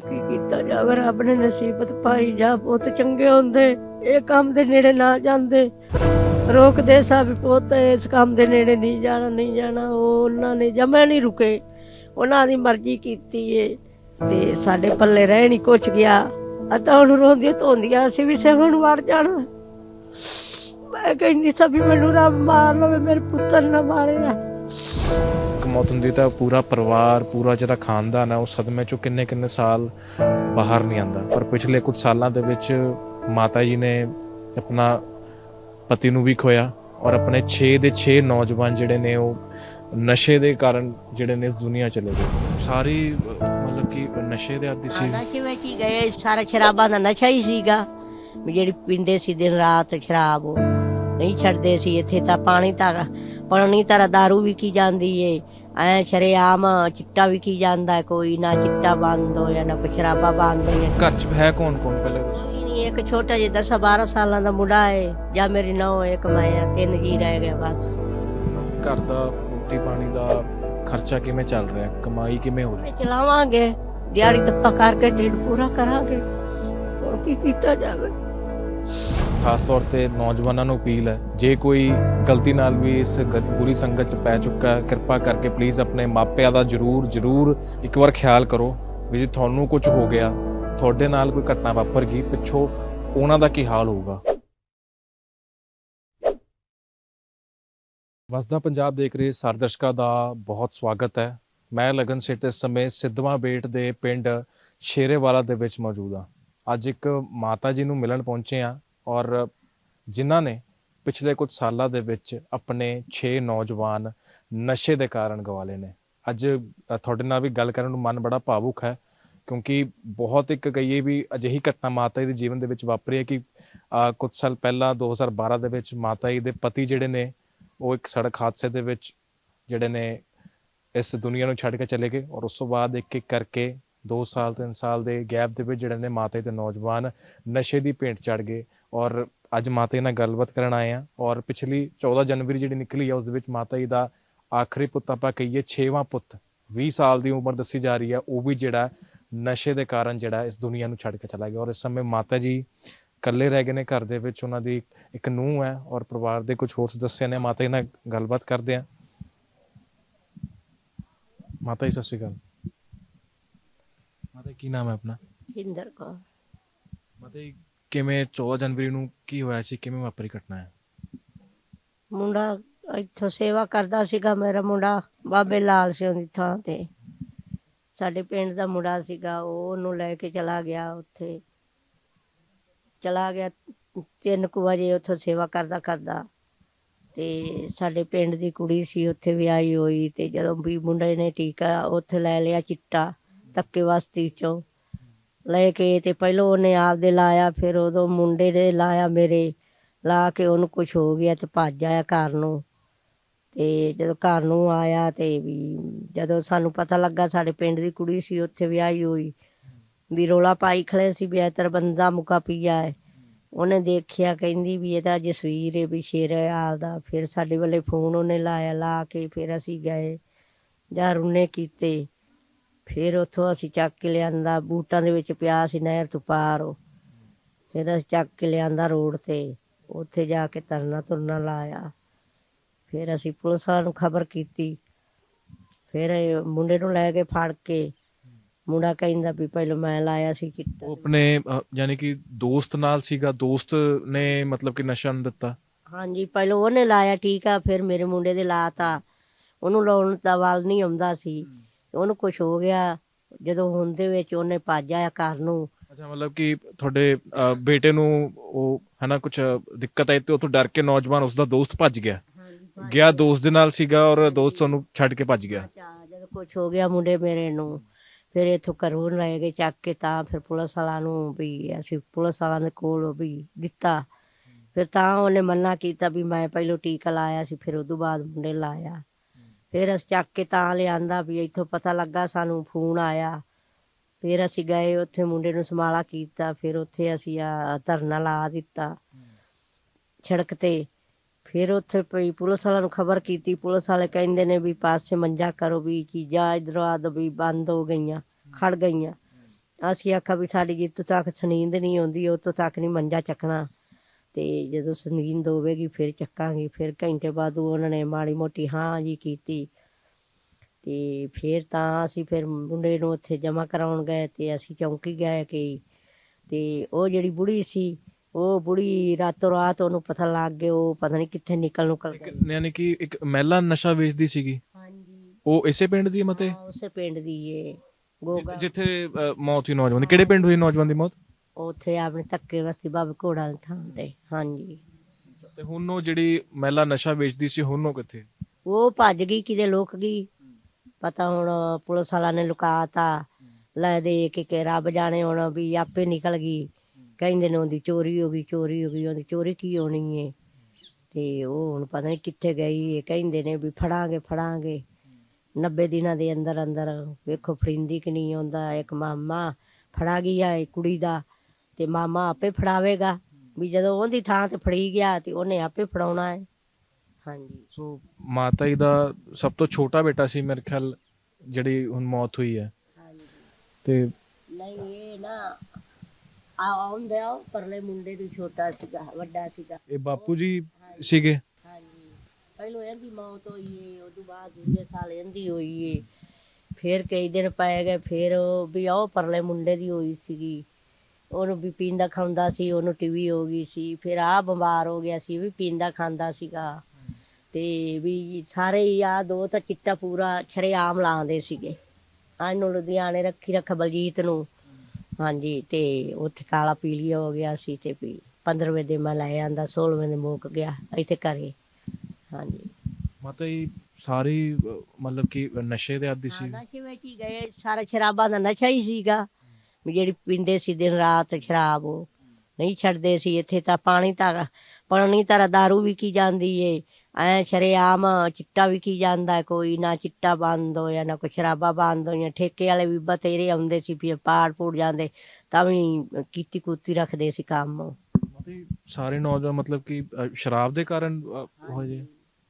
ਕੀ ਕੀਤਾ ਜਾਵੇ? ਰੱਬ ਨੇ ਨਸੀਬਤ ਪਾਈ। ਜਾ ਪੁੱਤ ਚੰਗੇ ਹੁੰਦੇ, ਇਹ ਕੰਮ ਦੇ ਨੇੜੇ ਨਾ ਜਾਂਦੇ। ਰੋਕਦੇ ਸਭ ਪੁੱਤ, ਇਸ ਕੰਮ ਦੇ ਨੇੜੇ ਨਹੀਂ ਜਾਣਾ ਨਹੀਂ ਜਾਣਾ। ਉਹ ਉਹਨਾਂ ਨੇ ਜਮਾ ਨਹੀਂ ਰੁਕੇ। ਉਹਨਾਂ ਦੀ ਮਰਜ਼ੀ ਕੀਤੀ ਏ। ਤੇ ਸਾਡੇ ਪੱਲੇ ਰਹਿ ਨਹੀਂ ਕੁਛ ਗਿਆ। ਅਤਾ ਹੁਣ ਰੋਂਦੀਆਂ ਧੋਂਦੀਆਂ, ਅਸੀਂ ਵੀ ਸਹਿਣ ਵੜ ਜਾਣਾ। ਮੈਂ ਕਹਿੰਦੀ, ਸਭ ਮੈਨੂੰ ਰੱਬ ਮਾਰ ਲਵੇ, ਮੇਰੇ ਪੁੱਤਰ ਨਾ ਮਾਰਿਆ ਇੱਕ ਮੌਤ ਤਾਂ ਪੂਰਾ ਪਰਿਵਾਰ, ਪੂਰਾ ਜਿਹੜਾ ਖਾਨਦਾਨ ਹੈ, ਉਹ ਸਦਮੇ ਚੋਂ ਕਿੰਨੇ ਕਿੰਨੇ ਸਾਲ ਬਾਹਰ ਨਹੀਂ ਆਂਦਾ ਪਰ ਪਿਛਲੇ ਕੁਝ ਸਾਲਾਂ ਦੇ ਵਿੱਚ ਮਾਤਾ ਜੀ ਨੇ ਆਪਣਾ ਪਤੀ ਨੂੰ ਵੀ ਖੋਇਆ ਔਰ ਆਪਣੇ 6 ਦੇ 6 ਨੌਜਵਾਨ ਜਿਹੜੇ ਨੇ ਉਹ ਨਸ਼ੇ ਦੇ ਕਾਰਨ ਜਿਹੜੇ ਨੇ ਇਸ ਦੁਨੀਆ ਚਲੇ ਗਏ। ਸਾਰੀ, ਮਤਲਬ ਕਿ ਨਸ਼ੇ ਦੇ ਆਦੀ ਸੀ। ਨਸ਼ੇ ਵਿੱਚ ਹੀ ਗਏ ਸਾਰਾ ਸ਼ਰਾਬਾਂ ਦਾ ਨਸ਼ਾ ਹੀ ਸੀਗਾ। ਜਿਹੜੀ ਪੀਂਦੇ ਸੀ ਦਿਨ ਰਾਤ ਸ਼ਰਾਬ ਨਹੀਂ ਛੱਡਦੇ ਸੀ। ਇੱਥੇ ਤਾਂ ਪਾਣੀ ਤਾਂ ਪਾਣੀ ਤਾਂ दारू ਵੀ ਕੀ ਜਾਂਦੀ ਏ ਐ ਸ਼ਰੇਆਮ ਚਿੱਟਾ ਵੀ ਕੀ ਜਾਂਦਾ ਹੈ, ਕੋਈ ਨਾ ਚਿੱਟਾ ਬੰਦ ਹੋਇਆ ਨਾ ਕੁਛ ਸ਼ਰਾਬਾਂ ਬੰਦ ਹੋਇਆ ਘਰ 'ਚ ਹੈ ਕੌਣ ਕੌਣ ਪਹਿਲੇ ਦੱਸੋ ਕੋਈ ਨਹੀਂ ਇੱਕ ਛੋਟਾ ਜਿਹਾ 10 12 ਸਾਲਾਂ ਦਾ ਮੁੰਡਾ ਏ ਜਾਂ ਮੇਰੀ ਨੌ ਇੱਕ ਮੈਂ ਆ ਤਿੰਨ ਜੀ ਰਹਿ ਗਏ ਬਸ ਘਰ ਦਾ ਰੋਟੀ ਪਾਣੀ ਦਾ ਖਰਚਾ ਕਿਵੇਂ ਚੱਲ ਰਿਹਾ ਹੈ? ਕਮਾਈ ਕਿਵੇਂ ਹੋ ਰਹੀ ਹੈ? ਚਲਾਵਾਂਗੇ ਦਿਹਾੜੀ ਦੱਪਾ ਕਰਕੇ ਢਿੱਡ ਪੂਰਾ ਕਰਾਂਗੇ ਹੋਰ ਕੀ ਕੀਤਾ ਜਾਵੇ ਖਾਸ ਤੌਰ ਤੇ ਨੌਜਵਾਨਾਂ ਨੂੰ ਅਪੀਲ ਹੈ, ਜੇ ਕੋਈ ਗਲਤੀ ਨਾਲ ਵੀ ਇਸ ਗ- ਬੁਰੀ ਸੰਗਤ 'ਚ ਪੈ ਚੁੱਕਾ ਹੈ, ਕਿਰਪਾ ਕਰਕੇ ਪਲੀਜ਼ ਆਪਣੇ ਮਾਪਿਆਂ ਦਾ ਜਰੂਰ ਜਰੂਰ ਇੱਕ ਵਾਰ ਖਿਆਲ ਕਰੋ ਵੀ ਜੇ ਤੁਹਾਨੂੰ ਕੁਝ ਹੋ ਗਿਆ, ਤੁਹਾਡੇ ਨਾਲ ਕੋਈ ਘਟਨਾ ਵਾਪਰ ਗਈ, ਪਿੱਛੋਂ ਉਹਨਾਂ ਦਾ ਕੀ ਹਾਲ ਹੋਊਗਾ? ਵਸਦਾ ਪੰਜਾਬ ਦੇਖ ਰਹੇ ਸਾਰੇ ਦਰਸ਼ਕਾਂ ਦਾ ਬਹੁਤ ਸਵਾਗਤ ਹੈ। ਮੈਂ ਲਗਨ ਸੇਠ ਇਸ ਸਮੇਂ ਸਿੱਧਵਾਂ ਬੇਟ ਦੇ ਪਿੰਡ ਸ਼ੇਰੇਵਾਲਾ ਦੇ ਵਿੱਚ ਮੌਜੂਦ ਹਾਂ। ਅੱਜ ਇੱਕ ਮਾਤਾ ਜੀ ਨੂੰ ਮਿਲਣ ਪਹੁੰਚੇ ਆ ਔਰ ਜਿਨ੍ਹਾਂ ਨੇ ਪਿਛਲੇ ਕੁਝ ਸਾਲਾਂ ਦੇ ਵਿੱਚ ਆਪਣੇ 6 ਨੌਜਵਾਨ ਨਸ਼ੇ ਦੇ ਕਾਰਨ ਗਵਾ ਲਏ ਨੇ। ਅੱਜ ਤੁਹਾਡੇ ਨਾਲ ਵੀ ਗੱਲ ਕਰਨ ਨੂੰ ਮਨ ਬੜਾ ਭਾਵੁਕ ਹੈ ਕਿਉਂਕਿ ਬਹੁਤ ਇੱਕ ਕਹੀਏ ਵੀ ਅਜਿਹੀ ਘਟਨਾ ਮਾਤਾ ਜੀ ਦੇ ਜੀਵਨ ਦੇ ਵਿੱਚ ਵਾਪਰੀ ਹੈ ਕਿ ਅ, ਕੁਝ ਸਾਲ ਪਹਿਲਾਂ 2012 ਦੇ ਵਿੱਚ ਮਾਤਾ ਜੀ ਦੇ ਪਤੀ ਜਿਹੜੇ ਨੇ ਉਹ ਇੱਕ ਸੜਕ ਹਾਦਸੇ ਦੇ ਵਿੱਚ ਜਿਹੜੇ ਨੇ ਇਸ ਦੁਨੀਆ ਨੂੰ ਛੱਡ ਕੇ ਚਲੇ ਗਏ ਔਰ ਉਸ ਤੋਂ ਬਾਅਦ ਇੱਕ ਇੱਕ ਕਰਕੇ 2 ਸਾਲ 3 ਸਾਲ ਦੇ ਗੈਪ ਦੇ ਵਿੱਚ ਜਿਹੜੇ ਨੇ ਮਾਤਾ ਜੀ ਦੇ ਨੌਜਵਾਨ ਨਸ਼ੇ ਦੀ ਭੇਂਟ ਚੜ ਗਏ ਔਰ ਅੱਜ ਮਾਤਾ ਜੀ ਨਾਲ ਗੱਲਬਾਤ ਕਰਨ ਆਏ ਆ ਔਰ ਪਿਛਲੀ 14 ਜਨਵਰੀ ਜਿਹੜੀ ਨਿਕਲੀ ਆ, ਉਸ ਦੇ ਵਿੱਚ ਮਾਤਾ ਜੀ ਦਾ ਆਖਰੀ ਪੁੱਤ ਆਪਾਂ ਕਹੀਏ 6ਵਾਂ ਪੁੱਤ 20 ਸਾਲ ਦੀ ਉਮਰ ਦੱਸੀ ਜਾ ਰਹੀ ਹੈ ਉਹ ਵੀ ਜਿਹੜਾ ਨਸ਼ੇ ਦੇ ਕਾਰਨ ਜਿਹੜਾ ਇਸ ਦੁਨੀਆ ਨੂੰ ਛੱਡ ਕੇ ਚਲਾ ਗਿਆ ਔਰ ਇਸ ਸਮੇਂ ਮਾਤਾ ਜੀ ਇਕੱਲੇ ਰਹਿ ਗਏ ਨੇ, ਘਰ ਦੇ ਵਿੱਚ ਉਹਨਾਂ ਦੀ ਇੱਕ ਨੂੰਹ ਹੈ ਔਰ ਪਰਿਵਾਰ ਦੇ ਕੁਝ ਹੋਰ ਸਦੱਸਿਆ ਨੇ, ਮਾਤਾ ਜੀ ਨਾਲ ਗੱਲਬਾਤ ਕਰਦੇ ਆ ਮਾਤਾ ਜੀ, ਸਤਿ ਸ਼੍ਰੀ ਅਕਾਲ। ਮਾਤਾ ਕੀ ਨਾਮ ਹੈ ਆਪਣਾ? ਹਿੰਦਰ ਕੌਰ। ਮਾਤਾ ਕਿਵੇਂ 14 ਜਨਵਰੀ ਨੂੰ ਕੀ ਹੋਇਆ ਸੀ? ਕਿਵੇਂ ਵਾਪਰੀ ਘਟਨਾ ਹੈ? ਮੁੰਡਾ ਇੱਥੋਂ ਸੇਵਾ ਕਰਦਾ ਸੀਗਾ ਮੇਰਾ ਮੁੰਡਾ ਬਾਬੇ ਲਾਲ ਸਿੰਘ ਦੀ ਥਾਂ ਤੇ। ਸਾਡੇ ਪਿੰਡ ਦਾ ਮੁੰਡਾ ਸੀਗਾ ਉਹ ਉਹਨੂੰ ਲੈ ਕੇ ਚਲਾ ਗਿਆ ਉੱਥੇ। ਚਲਾ ਗਿਆ ਤਿੰਨ ਕੁ ਵਜੇ ਉੱਥੋਂ ਸੇਵਾ ਕਰਦਾ ਕਰਦਾ। ਤੇ ਸਾਡੇ ਪਿੰਡ ਦੀ ਕੁੜੀ ਸੀ ਉੱਥੇ ਵਿਆਹੀ ਹੋਈ ਤੇ ਜਦੋਂ ਵੀ ਮੁੰਡੇ ਨੇ ਟੀਕਾ ਉੱਥੇ ਲੈ ਲਿਆ ਚਿੱਟਾ। ਧੱਕੇ ਵਸਤੀ ਚੋਂ ਲੈ ਕੇ ਤੇ ਪਹਿਲੋਂ ਉਹਨੇ ਆਪਦੇ ਲਾਇਆ, ਫਿਰ ਉਦੋਂ ਮੁੰਡੇ ਨੇ ਲਾਇਆ ਮੇਰੇ, ਲਾ ਕੇ ਉਹਨੂੰ ਕੁਝ ਹੋ ਗਿਆ ਤੇ ਭੱਜ ਆਇਆ ਘਰ ਨੂੰ। ਤੇ ਜਦੋਂ ਘਰ ਨੂੰ ਆਇਆ ਤੇ ਵੀ ਜਦੋਂ ਸਾਨੂੰ ਪਤਾ ਲੱਗਾ ਸਾਡੇ ਪਿੰਡ ਦੀ ਕੁੜੀ ਸੀ, ਉੱਥੇ ਵਿਆਹੀ ਹੋਈ। ਵੀ ਰੋਲਾ ਪਾਈ ਖੜੇ ਸੀ ਵੀ ਇਹ ਬੰਦਾ ਮੁਕਾ ਪੀਆ ਹੈ। ਉਹਨੇ ਦੇਖਿਆ, ਕਹਿੰਦੀ ਵੀ ਇਹ ਤਾਂ ਜਸਵੀਰ ਹੈ, ਵੀ ਸ਼ੇਰ ਹੈ ਆਪਦਾ। ਫਿਰ ਸਾਡੇ ਵੱਲੇ ਫੋਨ ਉਹਨੇ ਲਾਇਆ, ਲਾ ਕੇ ਫਿਰ ਅਸੀਂ ਗਏ। ਜਾਂ ਰੁਨੇ ਕੀਤੇ ਫਿਰ ਉੱਥੋਂ ਅਸੀਂ ਚੱਕ ਕੇ ਲਿਆਂਦਾ ਬੂਟਾਂ ਦੇ ਵਿੱਚ ਪਿਆ ਸੀ ਨਹਿਰ ਤੋਂ ਪਾਰ ਉਹ। ਫਿਰ ਅਸੀਂ ਚੱਕ ਕੇ ਲਿਆਂਦਾ ਰੋਡ ਤੇ ਉੱਥੇ ਜਾ ਕੇ ਤਰਨਾ ਤੁਰਨਾ ਲਾਇਆ। ਫਿਰ ਅਸੀਂ ਪੁਲਿਸ ਵਾਲਿਆਂ ਨੂੰ ਖਬਰ ਕੀਤੀ। ਫਿਰ ਇਹ ਮੁੰਡੇ ਨੂੰ ਲੈ ਕੇ ਫੜ ਕੇ ਮੁੰਡਾ ਕਹਿੰਦਾ ਵੀ ਪਹਿਲਾਂ ਮੈਂ ਲਾਇਆ ਸੀ ਚਿੱਟਾ। ਉਹ ਆਪਣੇ ਯਾਨੀ ਕਿ ਦੋਸਤ ਨਾਲ ਸੀਗਾ ਦੋਸਤ ਨੇ ਮਤਲਬ ਕਿ ਨਸ਼ਾ ਨਹੀਂ ਦਿੱਤਾ? ਹਾਂਜੀ ਪਹਿਲਾਂ ਉਹਨੇ ਲਾਇਆ ਠੀਕ ਆ ਫਿਰ ਮੇਰੇ ਮੁੰਡੇ ਦੇ ਲਾਤਾ। ਉਹਨੂੰ ਲਾਉਣ ਦਾ ਵੱਲ ਨਹੀਂ ਆਉਂਦਾ ਸੀ। ਉਹਨੂੰ ਕੁਝ ਹੋ ਗਿਆ ਜਦੋਂ ਹੁੰਦੇ ਵਿੱਚ ਉਹਨੇ ਭੱਜ ਆਇਆ ਘਰ ਨੂੰ। ਅੱਛਾ ਮਤਲਬ ਕਿ ਤੁਹਾਡੇ ਅ, ਬੇਟੇ ਨੂੰ ਉਹ ਹਨਾ ਕੁਝ ਦਿੱਕਤ ਆਈ ਤੇ ਉਥੋਂ ਡਰ ਕੇ ਨੌਜਵਾਨ ਉਸ ਦਾ ਦੋਸਤ ਭੱਜ ਗਿਆ। ਗਿਆ ਦੋਸਤ ਦੇ ਨਾਲ ਸੀਗਾ ਔਰ ਦੋਸਤ ਉਹਨੂੰ ਛੱਡ ਕੇ ਭੱਜ ਗਿਆ। ਅੱਛਾ, ਜਦੋਂ ਕੁਝ ਹੋ ਗਿਆ ਮੁੰਡੇ ਮੇਰੇ ਨੂੰ ਫਿਰ ਇੱਥੋਂ ਘਰੋਂ ਲੈ ਗਏ ਚੱਕ ਕੇ ਤਾਂ ਫਿਰ ਪੁਲਿਸ ਵਾਲਿਆਂ ਨੂੰ ਵੀ ਅਸੀਂ ਪੁਲਿਸ ਵਾਲਿਆਂ ਦੇ ਕੋਲ ਵੀ ਦਿੱਤਾ। ਫਿਰ ਤਾਂ ਉਹਨੇ ਮੰਨਾ ਕੀਤਾ ਵੀ ਮੈਂ ਪਹਿਲਾਂ ਟੀਕਾ ਲਾਇਆ ਸੀ ਫਿਰ ਉਦੋਂ ਬਾਅਦ ਮੁੰਡੇ ਲਾਇਆ। ਫਿਰ ਅਸੀਂ ਚੱਕ ਕੇ ਤਾਂ ਲਿਆਂਦਾ ਵੀ ਇੱਥੋਂ ਪਤਾ ਲੱਗਾ ਸਾਨੂੰ ਫੋਨ ਆਇਆ। ਫਿਰ ਅਸੀਂ ਗਏ, ਉੱਥੇ ਮੁੰਡੇ ਨੂੰ ਸੰਭਾਲਾ ਕੀਤਾ, ਫਿਰ ਉੱਥੇ ਅਸੀਂ ਆ ਧਰਨਾ ਲਾ ਦਿੱਤਾ ਸੜਕ ਤੇ। ਫਿਰ ਉੱਥੇ ਪਈ ਪੁਲਿਸ ਵਾਲਿਆਂ ਨੂੰ ਖਬਰ ਕੀਤੀ, ਪੁਲਿਸ ਵਾਲੇ ਕਹਿੰਦੇ ਨੇ ਵੀ ਪਾਸੇ ਮੰਜਾ ਕਰੋ, ਵੀ ਚੀਜ਼ਾਂ ਇਧਰੋਂ ਆਦ ਵੀ ਬੰਦ ਹੋ ਗਈਆਂ ਖੜ ਗਈਆਂ। ਅਸੀਂ ਆਖਿਆ ਵੀ ਸਾਡੀ ਜਿੱਤੋਂ ਤੱਕ ਸਨੀਂਦ ਨਹੀਂ ਆਉਂਦੀ ਉਤੋਂ ਤੱਕ ਨਹੀਂ ਮੰਜਾ ਚੱਕਣਾ। ਤੇ ਜਦੋਂ ਸਨੀਂਦ ਹੋਵੇਗੀ ਫਿਰ ਚੱਕਾਂਗੇ ਫਿਰ ਘੰਟੇ ਬਾਅਦ ਉਹਨਾਂ ਨੇ ਮਾੜੀ ਮੋਟੀ ਹਾਂ ਜੀ ਕੀਤੀ। ਤੇ ਫਿਰ ਤਾਂ ਅਸੀਂ ਫਿਰ ਮੁੰਡੇ ਨੂੰ ਉੱਥੇ ਜਮ੍ਹਾਂ ਕਰਾਉਣ ਗਏ ਤੇ ਅਸੀਂ ਚੌਂਕੀ ਗਏ ਕਿ ਤੇ ਉਹ ਜਿਹੜੀ ਬੁੜੀ ਸੀ ਉਹ ਬੁੜੀ ਰਾਤੋਂ ਰਾਤ ਉਹਨੂੰ ਪਤਾ ਲੱਗ ਗਿਆ ਉਹ ਪਤਾ ਨਹੀਂ ਕਿੱਥੇ ਨਿਕਲ ਨੁਕਲ ਗਈ ਯਾਨੀ ਕਿ ਇੱਕ ਮਹਿਲਾ ਨਸ਼ਾ ਵੇਚਦੀ ਸੀਗੀ। ਹਾਂਜੀ। ਉਹ ਇਸੇ ਪਿੰਡ ਦੀ ਮਤੇ? ਹਾਂ, ਉਸੇ ਪਿੰਡ ਦੀ ਏ ਗੋਗਾ। ਜਿੱਥੇ ਅ, ਮੌਤ ਹੋਈ ਨੌਜਵਾਨ ਦੀ। ਕਿਹੜੇ ਪਿੰਡ ਹੋਈ ਨੌਜਵਾਨ ਦੀ ਮੌਤ? ਉੱਥੇ ਆਪਣੇ ਧੱਕੇ ਵਸਤੀ ਬਾਬੇ ਘੋੜਾ ਦੀ ਥਾਂ ਤੇ ਹਾਂਜੀ। ਤੇ ਹੁਣ ਉਹ ਜਿਹੜੀ ਮਹਿਲਾ ਨਸ਼ਾ ਵੇਚਦੀ ਸੀ ਹੁਣ ਉਹ ਕਿੱਥੇ? ਉਹ ਭੱਜ ਗਈ ਕਿਤੇ ਲੁਕ ਗਈ। ਪਤਾ ਹੁਣ ਪੁਲਿਸ ਵਾਲਾ ਨੇ ਲੁਕਾਤਾ। ਲੈ ਦੇ ਕੇ ਕਿ ਰੱਬ ਜਾਣੇ ਹੁਣ ਵੀ ਆਪੇ ਨਿਕਲ ਗਈ। ਕਹਿੰਦੇ ਨੇ ਉਹਦੀ ਚੋਰੀ ਹੋ ਗਈ ਚੋਰੀ ਹੋ ਗਈ ਉਹਦੀ ਚੋਰੀ ਕੀ ਹੋਣੀ ਏ? ਤੇ ਉਹ ਹੁਣ ਪਤਾ ਨਹੀਂ ਕਿੱਥੇ ਗਈ ਏ। ਕਹਿੰਦੇ ਨੇ ਵੀ ਫੜਾਂਗੇ ਫੜਾਂਗੇ। 90 ਦਿਨਾਂ ਦੇ ਅੰਦਰ ਅੰਦਰ ਵੇਖੋ ਫਰਿੰਦੀ ਕਿ ਨਹੀਂ ਆਉਂਦਾ ਇੱਕ ਮਾਮਾ ਫੜਾ ਗਿਆ ਏ ਕੁੜੀ ਦਾ। ਤੇ ਮਾਮਾ ਆਪੇ ਫੜਾਵੇਗਾ ਵੀ ਜਦੋਂ ਉਹਦੀ ਥਾਂ ਤੇ ਫੜੀ ਗਿਆ ਤੇ ਉਹਨੇ ਆਪੇ ਫੜਾਉਣਾ ਹੈ। ਹਾਂਜੀ। ਸੋ ਮਾਤਾ ਜੀ ਦਾ ਸਭ ਤੋਂ ਛੋਟਾ ਬੇਟਾ ਸੀ ਮੇਰੇ ਖਿਆਲ ਜਿਹੜੀ ਹੁਣ ਮੌਤ ਹੋਈ ਹੈ। ਹਾਂਜੀ। ਤੇ ਨਹੀਂ ਇਹ ਨਾ ਆ ਆਉਂਦਾ ਉਹ ਪਰਲੇ ਮੁੰਡੇ ਤੋਂ ਛੋਟਾ ਸੀਗਾ ਵੱਡਾ ਸੀਗਾ। ਇਹ ਬਾਪੂ ਜੀ ਸੀਗੇ? ਹਾਂਜੀ। ਪਹਿਲੋਂ ਇਹਦੀ ਮੌਤ ਹੋਈ ਏ ਉਦੋਂ ਬਾਅਦ ਦੂਜੇ ਸਾਲ ਇਹਦੀ ਹੋਈ ਏ। ਫਿਰ ਕਈ ਦਿਨ ਪਏ ਗਏ ਫਿਰ ਵੀ ਉਹ ਪਰਲੇ ਮੁੰਡੇ ਦੀ ਹੋਈ ਸੀਗੀ। ਉਹਨੂੰ ਵੀ ਪੀਂਦਾ ਖਾਂਦਾ ਸੀ ਉਹਨੂੰ ਟੀਵੀ ਹੋ ਗਈ ਸੀ ਫਿਰ ਆ ਬਿਮਾਰ ਹੋ ਗਿਆ ਸੀ ਵੀ ਪੀਂਦਾ ਖਾਂਦਾ ਸੀਗਾ। ਤੇ ਵੀ ਸਾਰੇ ਹੀ ਆ ਦੋ ਤਾਂ ਚਿੱਟਾ ਪੂਰਾ ਛਰੇਆਮ ਲਾਉਂਦੇ ਸੀਗੇ। ਆਹ ਨੂੰ ਲੁਧਿਆਣੇ ਰੱਖੀ ਰੱਖ ਬਲਜੀਤ ਨੂੰ। ਹਾਂਜੀ ਤੇ ਉੱਥੇ ਕਾਲਾ ਪੀਲੀਆ ਹੋ ਗਿਆ ਸੀ ਤੇ ਵੀ 15ਵੇਂ ਦੇ ਮੈਂ ਲੈ ਆਂਦਾ 16ਵੇਂ ਦੇ ਮੁੱਕ ਗਿਆ ਇੱਥੇ ਘਰੇ। ਹਾਂਜੀ। ਮਾਤਾ ਜੀ ਸਾਰੀ ਮਤਲਬ ਕਿ ਨਸ਼ੇ ਦੇ ਆਦੀ ਸੀ। ਨਸ਼ੇ ਵਿੱਚ ਹੀ ਗਏ ਸਾਰਾ ਸ਼ਰਾਬਾਂ ਦਾ ਨਸ਼ਾ ਹੀ ਸੀਗਾ। ਵੀ ਜਿਹੜੀ ਪੀਂਦੇ ਸੀ ਦਿਨ ਰਾਤ ਸ਼ਰਾਬ ਉਹ ਨਹੀਂ ਛੱਡਦੇ ਸੀ ਇੱਥੇ ਤਾਂ ਪਾਣੀ ਤਾਂ ਪਾਣੀ ਤਾਂ दारू ਵੀ ਕੀ ਜਾਂਦੀ ਏ ਐ ਸ਼ਰੇਆਮ ਚਿੱਟਾ ਵੀ ਕੀ ਜਾਂਦਾ ਹੈ, ਕੋਈ ਨਾ ਚਿੱਟਾ ਬੰਦ ਹੋਇਆ ਨਾ ਕੋਈ ਸ਼ਰਾਬਾਂ ਬੰਦ ਹੋਈਆਂ ਠੇਕੇ ਵਾਲੇ ਵੀ ਬਤੇਰੇ ਆਉਂਦੇ ਸੀ ਵੀ ਪਾੜ ਪੂੜ ਜਾਂਦੇ ਤਾਂ ਵੀ ਕੀਤੀ ਕੁੱਤੀ ਰੱਖਦੇ ਸੀ ਕੰਮ ਮਾਤਾ ਜੀ ਸਾਰੇ ਨੌਜਵਾਨ ਮਤਲਬ ਕਿ ਅ, ਸ਼ਰਾਬ ਦੇ ਕਾਰਨ ਅ, ਹੋ ਜੇ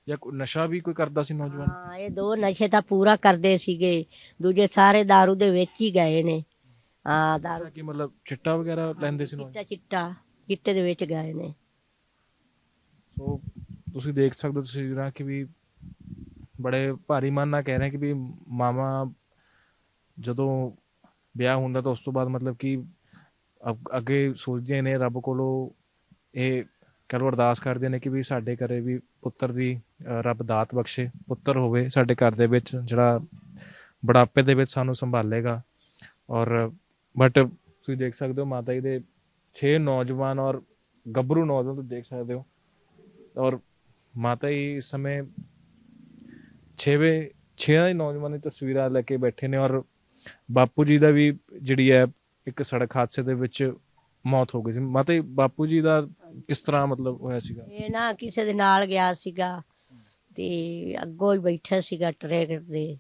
ਜਾਂ ਕੋਈ ਨਸ਼ਾ ਵੀ ਕੋਈ ਕਰਦਾ ਸੀ ਨੌਜਵਾਨ ਹਾਂ ਇਹ ਦੋ ਨਸ਼ੇ ਤਾਂ ਪੂਰਾ ਕਰਦੇ ਸੀਗੇ ਦੂਜੇ ਸਾਰੇ दारू ਦੇ ਵਿੱਚ ਹੀ ਗਏ ਨੇ ਹਾਂ ਜਿਵੇਂ ਕਿ ਮਤਲਬ ਚਿੱਟਾ ਵਗੈਰਾ ਲੈਂਦੇ ਸੀ ਨੌਜਵਾਨ? ਚਿੱਟਾ ਚਿੱਟਾ ਚਿੱਟੇ ਦੇ ਵਿੱਚ ਗਏ ਨੇ। ਸੋ ਤੁਸੀਂ ਦੇਖ ਸਕਦੇ ਹੋ ਤਸਵੀਰਾਂ ਕਿ ਵੀ ਬੜੇ ਭਾਰੀ ਮਨ ਨਾਲ ਕਹਿ ਰਹੇ ਕਿ ਵੀ ਮਾਮਾ ਜਦੋਂ ਵਿਆਹ ਹੁੰਦਾ ਤਾਂ ਉਸ ਤੋਂ ਬਾਅਦ ਮਤਲਬ ਕਿ ਅਗ- ਅੱਗੇ ਸੋਚਦੇ ਨੇ ਰੱਬ ਕੋਲੋਂ ਇਹ ਕਰੋ ਅਰਦਾਸ ਕਰਦੇ ਨੇ ਕਿ ਵੀ ਸਾਡੇ ਘਰੇ ਵੀ ਪੁੱਤਰ ਦੀ ਅ, ਰੱਬ ਦਾਤ ਬਖਸ਼ੇ ਪੁੱਤਰ ਹੋਵੇ ਸਾਡੇ ਘਰ ਦੇ ਵਿੱਚ ਜਿਹੜਾ ਬੁਢਾਪੇ ਦੇ ਵਿੱਚ ਸਾਨੂੰ ਸੰਭਾਲੇਗਾ। ਔਰ ਬਟ ਤੁਸੀਂ ਦੇਖ ਸਕਦੇ ਹੋ ਮਾਤਾ ਜੀ ਦੇ 6 ਨੌਜਵਾਨ ਔਰ ਗੱਭਰੂ ਨੌਜਵਾਨ ਤੁਸੀਂ ਦੇਖ ਸਕਦੇ ਹੋ। ਔਰ ਮਾਤਾ ਜੀ ਇਸ ਸਮੇਂ ਛੇਵੇਂ, ਛੇਆਂ ਦੇ ਨੌਜਵਾਨ ਦੀ ਤਸਵੀਰਾਂ ਲੈ ਕੇ ਬੈਠੇ ਨੇ ਔਰ ਬਾਪੂ ਜੀ ਦਾ ਵੀ ਜਿਹੜੀ ਹੈ ਇੱਕ ਸੜਕ ਹਾਦਸੇ ਦੇ ਵਿੱਚ ਮੌਤ ਹੋ ਗਈ ਸੀ। ਮਾਤਾ ਜੀ, ਬਾਪੂ ਜੀ ਦਾ ਕਿਸ ਤਰ੍ਹਾਂ ਮਤਲਬ ਹੋਇਆ ਸੀਗਾ? ਇਹ ਨਾ ਕਿਸੇ ਦੇ ਨਾਲ ਗਿਆ ਸੀਗਾ ਤੇ ਅੱਗੋਂ ਹੀ ਬੈਠਾ ਸੀਗਾ ਟਰੈਕਟਰ ਦੇ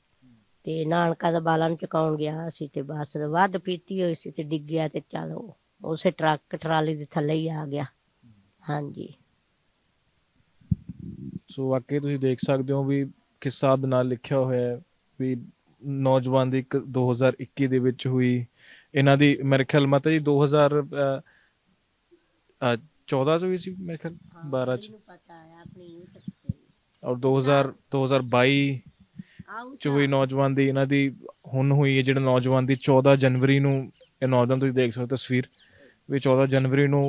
ਤੇ ਨਾਨਕਾ ਦਾ ਬਾਲਾਂ ਨੂੰ ਚੁਕਾਉਣ ਗਿਆ ਸੀ ਤੇ ਬੱਸ ਵੱਧ ਪੀਤੀ ਹੋਈ ਸੀ ਤੇ ਡਿੱਗ ਗਿਆ ਤੇ ਚਲੋ ਉਸੇ ਟਰੱਕ ਟਰਾਲੀ ਦੇ ਥੱਲੇ ਹੀ ਆ ਗਿਆ। ਹਾਂਜੀ। ਸੋ ਵਾਕਈ ਤੁਸੀਂ ਦੇਖ ਸਕਦੇ ਹੋ ਵੀ ਕਿਸ ਹਿਸਾਬ ਦੇ ਨਾਲ ਲਿਖਿਆ ਹੋਇਆ ਹੈ ਵੀ ਨੌਜਵਾਨ ਦੀ ਇੱਕ 2021 ਦੇ ਵਿੱਚ ਹੋਈ। ਇਹਨਾਂ ਦੀ ਮੇਰੇ ਖਿਆਲ ਮਾਤਾ ਜੀ 2000 ਅ, ਅ, 14 ਚ ਹੋਈ ਸੀ ਮੇਰੇ ਖਿਆਲ? 12 ਚ? ਪਤਾ ਹੈ ਆਪਣੀ ਔਰ 2000 2022 ਚ ਹੋਈ ਨੌਜਵਾਨ ਦੀ ਇਹਨਾਂ ਦੀ ਹੁਣ ਹੋਈ ਹੈ ਜਿਹੜਾ ਨੌਜਵਾਨ ਦੀ 14 ਜਨਵਰੀ ਨੂੰ ਇਹ ਨੌਜਵਾਨ ਤੁਸੀਂ ਦੇਖ ਸਕਦੇ ਹੋ ਤਸਵੀਰ ਵੀ 14 ਜਨਵਰੀ ਨੂੰ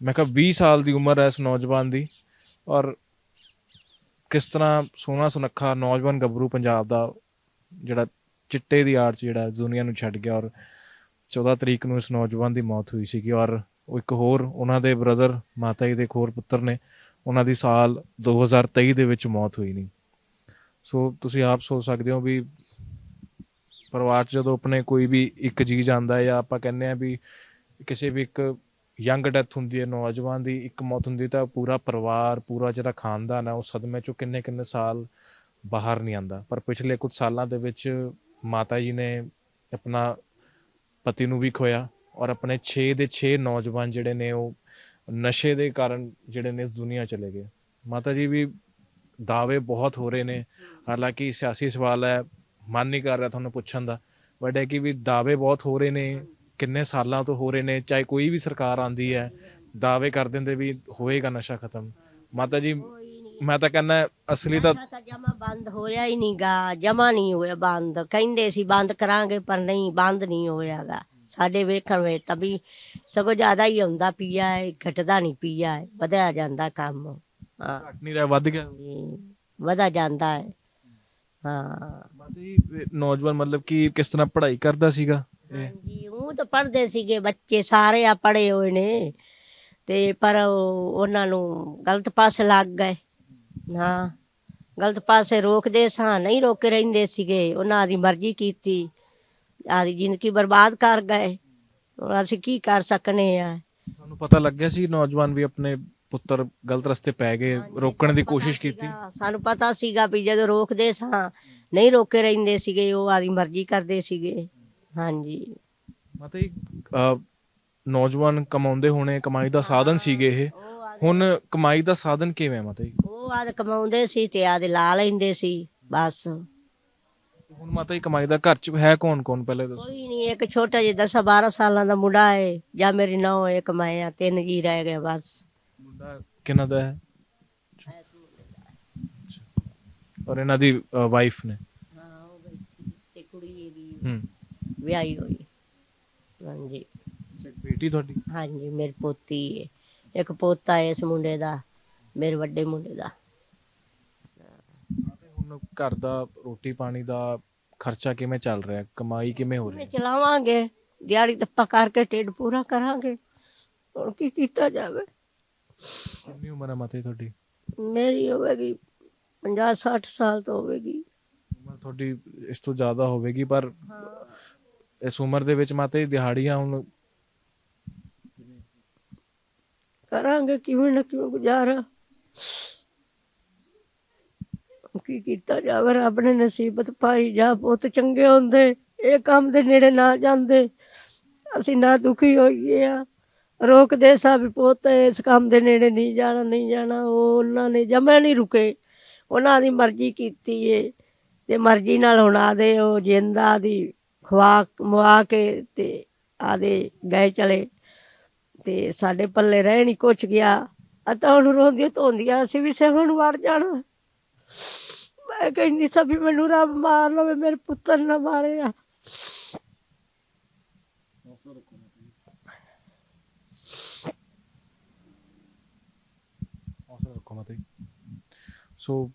ਮੈਂ ਕਿਹਾ 20 ਸਾਲ ਦੀ ਉਮਰ ਹੈ ਇਸ ਨੌਜਵਾਨ ਦੀ ਔਰ ਕਿਸ ਤਰ੍ਹਾਂ ਸੋਹਣਾ ਸੁਨੱਖਾ ਨੌਜਵਾਨ ਗੱਭਰੂ ਪੰਜਾਬ ਦਾ ਜਿਹੜਾ ਚਿੱਟੇ ਦੀ ਆੜ ਚ ਜਿਹੜਾ ਦੁਨੀਆ ਨੂੰ ਛੱਡ ਗਿਆ ਔਰ 14 ਤਰੀਕ ਨੂੰ ਇਸ ਨੌਜਵਾਨ ਦੀ ਮੌਤ ਹੋਈ ਸੀਗੀ ਔਰ ਉਹ ਇੱਕ ਹੋਰ ਉਹਨਾਂ ਦੇ ਬ੍ਰਦਰ ਮਾਤਾ ਜੀ ਦੇ ਇੱਕ ਹੋਰ ਪੁੱਤਰ ਨੇ ਉਹਨਾਂ ਦੀ ਸਾਲ 2023 ਦੇ ਵਿੱਚ ਮੌਤ ਹੋਈ ਨਹੀਂ ਸੋ ਤੁਸੀਂ ਆਪ ਸੋਚ ਸਕਦੇ ਹੋ ਵੀ ਪਰਿਵਾਰ 'ਚ ਜਦੋਂ ਆਪਣੇ ਕੋਈ ਵੀ ਇੱਕ ਜੀ ਜਾਂਦਾ ਜਾਂ ਆਪਾਂ ਕਹਿੰਦੇ ਆ ਵੀ ਕਿਸੇ ਵੀ ਇੱਕ ਯੰਗ ਡੈਥ ਹੁੰਦੀ ਹੈ, ਨੌਜਵਾਨ ਦੀ ਇੱਕ ਮੌਤ ਹੁੰਦੀ ਹੈ ਤਾਂ ਪੂਰਾ ਪਰਿਵਾਰ, ਪੂਰਾ ਜਿਹੜਾ ਖਾਨਦਾਨ ਹੈ ਉਹ ਸਦਮੇ 'ਚੋਂ ਕਿੰਨੇ ਕਿੰਨੇ ਸਾਲ ਬਾਹਰ ਨਹੀਂ ਆਂਦਾ ਪਰ ਪਿਛਲੇ ਕੁਝ ਸਾਲਾਂ ਦੇ ਵਿੱਚ ਮਾਤਾ ਜੀ ਨੇ ਆਪਣਾ ਪਤੀ ਨੂੰ ਵੀ ਖੋਇਆ ਔਰ ਆਪਣੇ 6 ਦੇ 6 ਨੌਜਵਾਨ ਜਿਹੜੇ ਨੇ ਉਹ ਨਸ਼ੇ ਦੇ ਕਾਰਨ ਜਿਹੜੇ ਨੇ ਇਸ ਦੁਨੀਆ ਚਲੇ ਗਏ। ਮਾਤਾ ਜੀ ਵੀ ਦਾਅਵੇ ਬਹੁਤ ਹੋ ਰਹੇ ਨੇ। ਹਾਲਾਂਕਿ ਸਿਆਸੀ ਸਵਾਲ ਹੈ ਮਨ ਨਹੀਂ ਕਰ ਰਿਹਾ ਤੁਹਾਨੂੰ ਪੁੱਛਣ ਦਾ। ਬਟ ਹੈ ਕਿ ਵੀ ਦਾਅਵੇ ਬਹੁਤ ਹੋ ਰਹੇ ਨੇ ਕਿੰਨੇ ਸਾਲਾਂ ਤੋਂ ਹੋ ਰਹੇ ਨੇ ਚਾਹੇ ਕੋਈ ਵੀ ਸਰਕਾਰ ਆਂਦੀ ਹੈ ਦਾਅਵੇ ਕਰ ਦਿੰਦੇ ਵੀ ਹੋਏਗਾ ਨਸ਼ਾ ਖਤਮ। ਮਾਤਾ ਜੀ ਮੈਂ ਤਾਂ ਕਹਿੰਦਾ ਅਸਲੀ ਤਾਂ ਜਮਾ ਬੰਦ ਹੋ ਰਿਹਾ ਹੀ ਨਹੀਂਗਾ ਜਮਾ ਨਹੀਂ ਹੋਇਆ ਬੰਦ। ਕਹਿੰਦੇ ਸੀ ਬੰਦ ਕਰਾਂਗੇ ਪਰ ਨਹੀਂ ਬੰਦ ਨਹੀਂ ਹੋਇਆਗਾ। ਸਾਡੇ ਵੇਖਣ ਵੇ ਤਾਂ ਵੀ ਸਗੋਂ ਜ਼ਿਆਦਾ ਹੀ ਹੁੰਦਾ ਪੀਆ ਹੈ ਘਟਦਾ ਨਹੀਂ ਪੀਆ ਹੈ ਵਧਿਆ ਜਾਂਦਾ ਕੰਮ। ਹਾਂ। ਘਟ ਨਹੀਂ ਰਿਹਾ ਵੱਧ ਗਿਆ। ਜੀ, ਵਧਾ ਜਾਂਦਾ ਹੈ। ਹਾਂ। ਮਾਤਾ ਜੀ ਇਹ ਨੌਜਵਾਨ ਮਤਲਬ ਕਿ ਕਿਸ ਤਰ੍ਹਾਂ ਪੜ੍ਹਾਈ ਕਰਦਾ ਸੀਗਾ? ਇਹ ਹਾਂਜੀ ਉਹ ਤਾਂ ਪੜ੍ਹਦੇ ਸੀਗੇ ਬੱਚੇ ਸਾਰੇ ਆ ਪੜ੍ਹੇ ਹੋਏ ਨੇ। ਤੇ ਪਰ ਉਹ- ਉਹਨਾਂ ਨੂੰ ਗਲਤ ਪਾਸੇ ਲੱਗ ਗਏ। ਹਾਂ। ਗਲਤ ਪਾਸੇ ਰੋਕਦੇ ਸਾਂ ਨਹੀਂ ਰੋਕੇ ਰਹਿੰਦੇ ਸੀਗੇ। ਉਹਨਾਂ ਦੀ ਮਰਜ਼ੀ ਕੀਤੀ। ਆਦੀ ਜ਼ਿੰਦਗੀ ਬਰਬਾਦ ਕਰ ਗਏ। ਹੁਣ ਅਸੀਂ ਕੀ ਕਰ ਸਕਨੇ ਆ? ਤੁਹਾਨੂੰ ਪਤਾ ਲੱਗਿਆ ਸੀ ਨੌਜਵਾਨ ਵੀ ਆਪਣੇ ਪੁੱਤਰ ਗਲਤ ਰਸਤੇ ਪੈ ਗਏ ਰੋਕਣ ਦੀ ਕੋਸ਼ਿਸ਼ ਕੀਤੀ। ਸਾਨੂੰ ਪਤਾ ਸੀਗਾ ਵੀ ਜਦੋਂ ਰੋਕਦੇ ਸਾਂ ਨਹੀਂ ਰੋਕੇ ਰਹਿੰਦੇ ਸੀਗੇ ਉਹ ਆਦੀ ਮਰਜ਼ੀ ਕਰਦੇ ਸੀਗੇ। ਹਾਂਜੀ। ਮਾਤਾ ਜੀ ਅਹ, ਨੌਜਵਾਨ ਕਮਾਉਂਦੇ ਹੋਣੇ ਕਮਾਈ ਦਾ ਸਾਧਨ ਸੀਗੇ ਇਹ। ਹੁਣ ਕਮਾਈ ਦਾ ਸਾਧਨ ਕਿਵੇਂ ਹੈ ਮਾਤਾ ਜੀ ਉਹ ਆਦ ਕਮਾਉਂਦੇ ਸੀ ਤੇ ਆਦੇ ਲਾ ਲੈਂਦੇ ਸੀ ਬਸ। ਹੁਣ ਮਾਤਾ ਜੀ ਕਮਾਈ ਦਾ ਘਰ ਚ ਹੈ ਕੌਣ ਕੌਣ ਪਹਿਲੇ ਦੱਸੋ? ਕੋਈ ਨਹੀਂ ਇੱਕ ਛੋਟਾ ਜਿਹਾ 10 12 ਸਾਲਾਂ ਦਾ ਮੁੰਡਾ ਹੈ ਜਾਂ ਮੇਰੀ ਨੌਂ ਇੱਕ ਮੈਂ ਆ ਤਿੰਨ ਜੀ ਰਹਿ ਗਏ ਬਸ। ਮੁੰਡਾ ਕਿਹਨਾਂ ਦਾ ਹੈ? ਔਰ ਇਹਨਾਂ ਦੀ ਵਾਈਫ ਨੇ? ਹਾਂ ਉਹ ਬੈਠੀ ਤੇ ਕੁੜੀ ਹੈਗੀ ਹੂੰ। ਵਿਆਹੀ ਹੋਈ। ਹਾਂਜੀ। ਅੱਛਾ, ਬੇਟੀ ਤੁਹਾਡੀ? ਹਾਂਜੀ ਮੇਰੀ ਪੋਤੀ ਹੈ ਇੱਕ ਪੋਤਾ ਹੈ ਇਸ ਮੁੰਡੇ ਦਾ ਮੇਰੇ ਵੱਡੇ ਮੁੰਡੇ ਦਾ। ਤੇ ਹੁਣ ਘਰ ਦਾ ਰੋਟੀ ਪਾਣੀ ਦਾ ਖਰਚਾ ਕਿਵੇਂ ਚੱਲ ਰਿਹਾ? ਕਮਾਈ ਕਿਵੇਂ ਹੋ ਰਹੀ ਕਿਵੇਂ ਹੈ ਚਲਾਵਾਂਗੇ? ਦਿਹਾੜੀ ਦੱਪਾ ਕਰਕੇ ਢਿੱਡ ਪੂਰਾ ਕਰਾਂਗੇ। ਹੁਣ ਕੀ ਕੀਤਾ ਜਾਵੇ? ਕਿੰਨੀ ਉਮਰ ਹੈ ਮਾਤਾ ਜੀ ਤੁਹਾਡੀ? ਮੇਰੀ ਹੋਵੇਗੀ 50 60 ਸਾਲ ਤੋਂ ਹੋਵੇਗੀ। ਉਮਰ ਤੁਹਾਡੀ ਇਸ ਤੋਂ ਜ਼ਿਆਦਾ ਹੋਵੇਗੀ ਪਰ ਇਸ ਉਮਰ ਦੇ ਵਿੱਚ ਮਾਤਾ ਜੀ ਦਿਹਾੜੀਆਂ ਹੁਣ ਕਰਾਂਗੇ ਕਿਵੇਂ ਨਾ ਕਿਵੇਂ ਗੁਜ਼ਾਰਾ। ਕੀ ਕੀਤਾ ਜਾਵੇ ਰੱਬ ਨੇ ਨਸੀਬਤ ਪਾਈ। ਜਾ ਬਹੁਤ ਚੰਗੇ ਹੁੰਦੇ ਇਹ ਕੰਮ ਦੇ ਨੇੜੇ ਨਾ ਜਾਂਦੇ। ਅਸੀਂ ਨਾ ਦੁਖੀ ਹੋਈਏ ਆ। ਰੋਕਦੇ ਸਾ ਵੀ ਪੁੱਤ, ਇਸ ਕੰਮ ਦੇ ਨੇੜੇ ਨਹੀਂ ਜਾਣਾ ਨਹੀਂ ਜਾਣਾ, ਉਹ ਉਹਨਾਂ ਨੇ ਜਮਾ ਨਹੀਂ ਰੁਕੇ, ਉਹਨਾਂ ਦੀ ਮਰਜ਼ੀ ਕੀਤੀ ਏ। ਤੇ ਮਰਜ਼ੀ ਨਾਲ ਹੁਣ ਆਦੇ, ਉਹ ਜਿੰਦਾ ਦੀ ਖਵਾ, ਮਵਾ ਕੇ ਤੇ ਆਦੇ ਗਏ ਚਲੇ। ਤੇ ਸਾਡੇ ਪੱਲੇ ਰਹਿ ਨਹੀਂ ਕੁਛ ਗਿਆ। ਅਤਾ ਹੁਣ ਰੋਂਦੀਆਂ ਧੋਂਦੀਆਂ, ਅਸੀਂ ਵੀ ਸੇਵਣ ਵੜ ਜਾਣਾ। ਮੈਂ ਕਹਿੰਦੀ ਸੀ ਮੈਨੂੰ ਰੱਬ ਮਾਰ ਲਵੇ, ਮੇਰੇ ਪੁੱਤਰ ਨਾ ਮਾਰੇ ਆ ਹੌਸਲਾ ਰੱਖੋ ਮਾਤਾ ਜੀ ਸੋ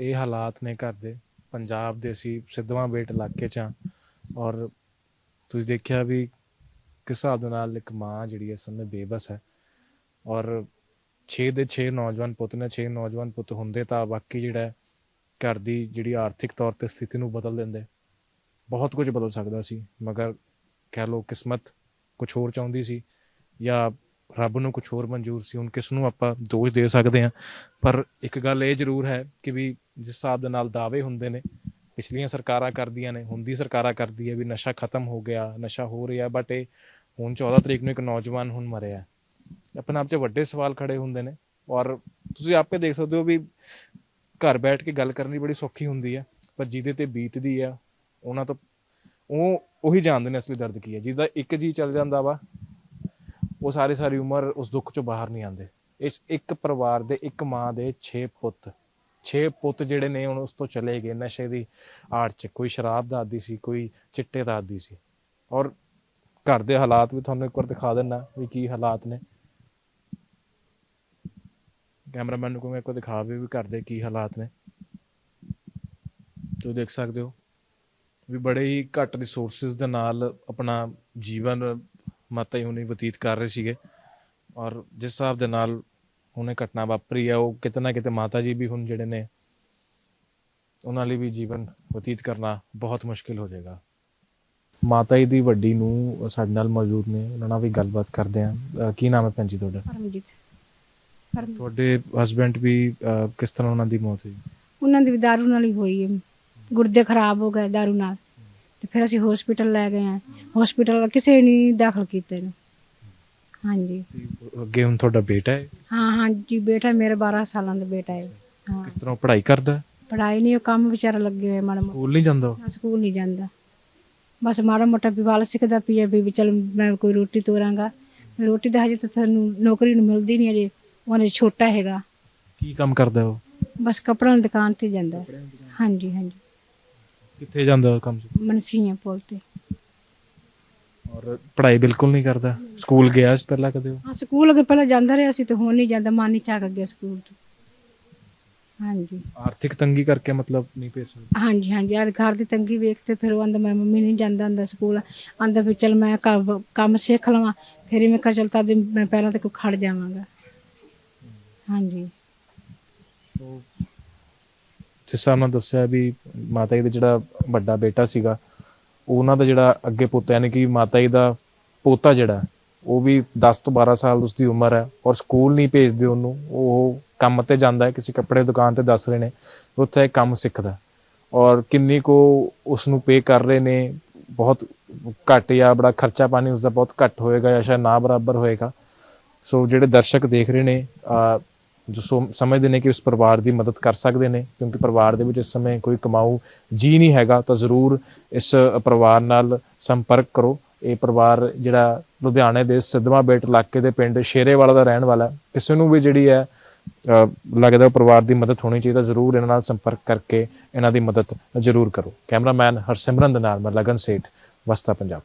ਇਹ ਹਾਲਾਤ ਨੇ ਘਰ ਦੇ। ਪੰਜਾਬ ਦੇ ਅਸੀਂ ਸਿੱਧਵਾਂ ਬੇਟ ਇਲਾਕੇ ਚ ਹਾਂ ਔਰ ਤੁਸੀਂ ਦੇਖਿਆ ਵੀ ਕਿਸ ਹਿਸਾਬ ਦੇ ਨਾਲ ਇੱਕ ਮਾਂ ਜਿਹੜੀ ਇਸ ਸਮੇਂ ਬੇਬਸ ਹੈ ਔਰ 6 ਦੇ 6 ਨੌਜਵਾਨ ਪੁੱਤ ਨੇ 6 ਨੌਜਵਾਨ ਪੁੱਤ ਹੁੰਦੇ ਤਾਂ ਬਾਕੀ ਜਿਹੜਾ ਘਰ ਦੀ ਜਿਹੜੀ ਆਰਥਿਕ ਤੌਰ ਤੇ ਸਥਿਤੀ ਨੂੰ ਬਦਲ ਦਿੰਦੇ। ਬਹੁਤ ਕੁਝ ਬਦਲ ਸਕਦਾ ਸੀ, ਮਗਰ ਕਹਿ ਲੋ ਕਿਸਮਤ ਕੁਝ ਹੋਰ ਚਾਹੁੰਦੀ ਸੀ ਜਾਂ ਰੱਬ ਨੂੰ ਕੁਝ ਹੋਰ ਮਨਜ਼ੂਰ ਸੀ, ਹੁਣ ਕਿਸ ਨੂੰ ਆਪਾਂ ਦੋਸ਼ ਦੇ ਸਕਦੇ ਹਾਂ। ਪਰ ਇੱਕ ਗੱਲ ਇਹ ਜ਼ਰੂਰ ਹੈ ਕਿ ਵੀ ਜਿਸ ਹਿਸਾਬ ਦੇ ਨਾਲ ਦਾਅਵੇ ਹੁੰਦੇ ਨੇ, ਪਿਛਲੀਆਂ ਸਰਕਾਰਾਂ ਕਰਦੀਆਂ ਨੇ ਹੁੰਦੀ ਸਰਕਾਰਾਂ ਕਰਦੀ ਹੈ ਵੀ ਨਸ਼ਾ ਖਤਮ ਹੋ ਗਿਆ, ਨਸ਼ਾ ਹੋ ਰਿਹਾ ਬਟ ਇਹ ਹੁਣ 14 ਤਰੀਕ ਨੂੰ ਇੱਕ ਨੌਜਵਾਨ ਹੁਣ ਮਰਿਆ ਆਪਣੇ ਆਪ 'ਚ ਵੱਡੇ ਸਵਾਲ ਖੜੇ ਹੁੰਦੇ ਨੇ ਔਰ ਤੁਸੀਂ ਆਪੇ ਦੇਖ ਸਕਦੇ ਹੋ ਵੀ ਘਰ ਬੈਠ ਕੇ ਗੱਲ ਕਰਨੀ ਬੜੀ ਸੌਖੀ ਹੁੰਦੀ ਹੈ, ਪਰ ਜਿਹਦੇ ਤੇ ਬੀਤਦੀ ਆ ਉਹਨਾਂ ਤੋਂ ਉਹ ਉਹੀ ਜਾਣਦੇ ਨੇ ਅਸਲੀ ਦਰਦ ਕੀ ਹੈ। ਜਿਹਦਾ ਇੱਕ ਜੀ ਚੱਲ ਜਾਂਦਾ ਵਾ ਉਹ ਸਾਰੀ ਸਾਰੀ ਉਮਰ ਉਸ ਦੁੱਖ ਚੋਂ ਬਾਹਰ ਨਹੀਂ ਆਉਂਦੇ। ਇਸ ਇੱਕ ਪਰਿਵਾਰ ਦੇ ਇੱਕ ਮਾਂ ਦੇ 6 ਪੁੱਤ 6 ਪੁੱਤ ਜਿਹੜੇ ਨੇ ਹੁਣ ਉਸ ਤੋਂ ਚਲੇ ਗਏ, ਨਸ਼ੇ ਦੀ ਆੜ ਚ, ਕੋਈ ਸ਼ਰਾਬ ਦਾ ਆਦੀ ਸੀ, ਕੋਈ ਚਿੱਟੇ ਦਾ ਆਦੀ ਸੀ। ਔਰ ਘਰ ਦੇ ਹਾਲਾਤ ਵੀ ਤੁਹਾਨੂੰ ਇੱਕ ਵਾਰ ਦਿਖਾ ਦਿੰਨਾ ਵੀ ਕੀ ਹਾਲਾਤ ਨੇ। ਕੈਮਰਾਮੈਨ ਨੂੰ ਕਹੂੰਗਾ ਇੱਕ ਵਾਰ ਦਿਖਾਵੇ ਵੀ ਘਰ ਦੇ ਕੀ ਹਾਲਾਤ ਨੇ। ਤੁਸੀਂ ਦੇਖ ਸਕਦੇ ਹੋ ਵੀ ਬੜੇ ਹੀ ਘੱਟ ਰਿਸੋਰਸਸ ਦੇ ਨਾਲ ਆਪਣਾ ਜੀਵਨ ਮਾਤਾ ਜੀ ਹੁਣੀ ਬਤੀਤ ਕਰ ਰਹੇ ਸੀਗੇ। ਔਰ ਜਿਸ ਹਿਸਾਬ ਦੇ ਨਾਲ ਹੁਣੇ ਘਟਨਾ ਵਾਪਰੀ ਆ ਉਹ ਕਿਤੇ ਨਾ ਕਿਤੇ ਮਾਤਾ ਜੀ ਵੀ ਹੁਣ ਜਿਹੜੇ ਨੇ ਉਹਨਾਂ ਲਈ ਵੀ ਜੀਵਨ ਬਤੀਤ ਕਰਨਾ ਬਹੁਤ ਮੁਸ਼ਕਿਲ ਹੋ ਜਾਏਗਾ। ਮਾਤਾ ਜੀ ਦੀ ਵੱਡੀ ਨੂੰ ਸਾਡੇ ਨਾਲ ਮੌਜੂਦ ਨੇ ਉਹਨਾਂ ਨਾਲ ਵੀ ਗੱਲਬਾਤ ਕਰਦੇ ਆ। ਕੀ ਨਾਮ ਹੈ ਭੈਣ ਜੀ ਤੁਹਾਡਾ? ਪਰਮਜੀਤ। ਪਰਮ ਤੁਹਾਡੇ ਹਸਬੰਡ ਵੀ ਅਹ, ਕਿਸ ਤਰ੍ਹਾਂ ਉਹਨਾਂ ਦੀ ਮੌਤ ਹੋਈ? ਉਹਨਾਂ ਦੀ ਵੀ ਦਾਰੂ ਨਾਲ ਹੀ ਹੋਈ ਹੈ। ਗੁਰਦੇ ਖਰਾਬ ਹੋ ਗਏ ਦਾਰੂ ਨਾਲ। ਤੇ ਫਿਰ ਅਸੀਂ ਹਸਪੀਟਲ ਲੈ ਗਏ ਆ ਹਸਪੀਟਲ ਕਿਸੇ ਨਹੀਂ ਦਾਖਲ ਕੀਤੇ ਨੂੰ ਹਾਂਜੀ। ਅੱਗੇ ਹੁਣ ਤੁਹਾਡਾ ਬੇਟਾ ਹੈ? ਹਾਂ ਹਾਂਜੀ ਬੇਟਾ ਮੇਰਾ 12 ਸਾਲਾਂ ਦਾ ਬੇਟਾ ਹੈ। ਹਾਂ। ਕਿਸ ਤਰ੍ਹਾਂ ਉਹ ਪੜ੍ਹਾਈ ਕਰਦਾ ਹੈ? ਪੜਾਈ ਨਹੀਂ ਉਹ ਕੰਮ ਵਿਚਾਰਾ ਲੱਗੇ ਹੋਏ ਮਾੜਾ ਮੋਟਾ। ਸਕੂਲ ਨਹੀਂ ਜਾਂਦਾ ਉਹ? ਸਕੂਲ ਨਹੀਂ ਜਾਂਦਾ। ਬਸ ਮਾੜਾ ਮੋਟਾ ਵੀ ਵਾਲ ਸਿੱਖਦਾ ਪਈਆ ਵੀ ਵੀ ਚਲ ਮੈਂ ਕੋਈ ਰੋਟੀ ਤੋਰਾਂਗਾ। ਰੋਟੀ ਤਾਂ ਹਜੇ ਤਾਂ ਤੁਹਾਨੂੰ ਨੌਕਰੀ ਨੂੰ ਮਿਲਦੀ ਨਹੀਂ ਅਜੇ ਉਹਨੇ ਛੋਟਾ ਹੈਗਾ। ਕੀ ਕੰਮ ਕਰਦਾ ਉਹ? ਬਸ ਕੱਪੜਿਆਂ ਦੀ ਦੁਕਾਨ ਤੇ ਜਾਂਦਾ। ਹਾਂਜੀ ਹਾਂਜੀ। ਕਿੱਥੇ ਜਾਂਦਾ ਕੰਮ? ਮਨਸੀਆਂ ਪੁੱਲ ਤੇ। ਔਰ ਪੜ੍ਹਾਈ ਬਿਲਕੁਲ ਨਹੀਂ ਕਰਦਾ? ਸਕੂਲ ਗਿਆ ਸੀ ਪਹਿਲਾਂ ਕਦੇ ਉਹ? ਹਾਂ ਸਕੂਲ ਅਗੇ ਪਹਿਲਾਂ ਜਾਂਦਾ ਰਿਹਾ ਸੀ ਤੇ ਹੁਣ ਨਹੀਂ ਜਾਂਦਾ ਮਨ ਨਹੀਂ ਝਾਕ ਗਿਆ ਸਕੂਲ ਤੋਂ। ਹਾਂਜੀ। ਆਰਥਿਕ ਤੰਗੀ ਕਰਕੇ ਮਤਲਬ ਨਹੀਂ ਭੇਜ ਸਕਦਾ? ਹਾਂਜੀ ਹਾਂਜੀ। ਯਾਰ ਘਰ ਦੀ ਤੰਗੀ ਵੇਖ ਤੇ ਫਿਰ ਉਹ ਆਂਦਾ ਮੈਂ ਮੰਮੀ ਨਹੀਂ ਜਾਂਦਾ ਹੁੰਦਾ ਸਕੂਲ। ਆਂਦਾ ਵੀ ਚਲ ਮੈਂ ਕੰਮ- ਕੰਮ ਸਿੱਖ ਲਵਾਂ। ਫਿਰ ਹੀ ਮੈਂ ਕਿਹਾ ਚਲ ਤਾਂ ਮੈਂ ਪੈਰਾਂ ਤੇ ਕੋ ਖੜ ਜਾਵਾਂਗਾ। ਹਾਂਜੀ। ਸੋ ਜਿਸ ਹਿਸਾਬ ਨਾਲ ਦੱਸਿਆ ਵੀ ਮਾਤਾ ਜੀ ਦਾ ਜਿਹੜਾ ਵੱਡਾ ਬੇਟਾ ਸੀਗਾ, ਉਹਨਾਂ ਦਾ ਜਿਹੜਾ ਅੱਗੇ ਪੁੱਤ, ਯਾਨੀ ਕਿ ਮਾਤਾ ਜੀ ਦਾ ਪੋਤਾ ਜਿਹੜਾ, ਉਹ ਵੀ 10 ਤੋਂ 12 ਸਾਲ ਉਸਦੀ ਉਮਰ ਹੈ ਔਰ ਸਕੂਲ ਨਹੀਂ ਭੇਜਦੇ ਉਹਨੂੰ। ਉਹ ਕੰਮ ਤੇ ਜਾਂਦਾ ਹੈ, ਕਿਸੇ ਕੱਪੜੇ ਦੁਕਾਨ ਤੇ ਦੱਸ ਰਹੇ ਨੇ, ਉੱਥੇ ਕੰਮ ਸਿੱਖਦਾ ਔਰ ਕਿੰਨੀ ਕੋ ਉਸ ਨੂੰ ਪੇ ਕਰ ਰਹੇ ਨੇ, ਬਹੁਤ ਘੱਟ ਜਾਂ ਬੜਾ ਖਰਚਾ ਪਾਣੀ ਉਸਦਾ ਬਹੁਤ ਘੱਟ ਹੋਏਗਾ ਜਾਂ ਸ਼ਾਇਦ ਨਾ ਬਰਾਬਰ ਹੋਏਗਾ। ਸੋ ਜਿਹੜੇ ਦਰਸ਼ਕ ਦੇਖ ਰਹੇ ਨੇ ਜੋ ਸੋ- ਸਮਝਦੇ ਨੇ ਕਿ ਉਸ ਪਰਿਵਾਰ ਦੀ ਮਦਦ ਕਰ ਸਕਦੇ ਨੇ ਕਿਉਂਕਿ ਪਰਿਵਾਰ ਦੇ ਵਿੱਚ ਇਸ ਸਮੇਂ ਕੋਈ ਕਮਾਊ ਜੀ ਨਹੀਂ ਹੈਗਾ ਤਾਂ ਜ਼ਰੂਰ ਇਸ ਪਰਿਵਾਰ ਨਾਲ ਸੰਪਰਕ ਕਰੋ। ਇਹ ਪਰਿਵਾਰ ਜਿਹੜਾ ਲੁਧਿਆਣੇ ਦੇ ਸਿੱਧਵਾਂ ਬੇਟ ਇਲਾਕੇ ਦੇ ਪਿੰਡ ਸ਼ੇਰੇਵਾਲਾ ਦਾ ਰਹਿਣ ਵਾਲਾ ਕਿਸੇ ਨੂੰ ਵੀ ਜਿਹੜੀ ਹੈ ਅਹ, ਲੱਗਦਾ ਪਰਿਵਾਰ ਦੀ ਮਦਦ ਹੋਣੀ ਚਾਹੀਦਾ ਜ਼ਰੂਰ ਇਹਨਾਂ ਨਾਲ ਸੰਪਰਕ ਕਰਕੇ ਇਹਨਾਂ ਦੀ ਮਦਦ ਜ਼ਰੂਰ ਕਰੋ। ਕੈਮਰਾਮੈਨ ਹਰਸਿਮਰਨ ਦੇ ਨਾਲ ਮੈਂ ਲਗਨ ਸੇਠ ਵਸਤਾ ਪੰਜਾਬ।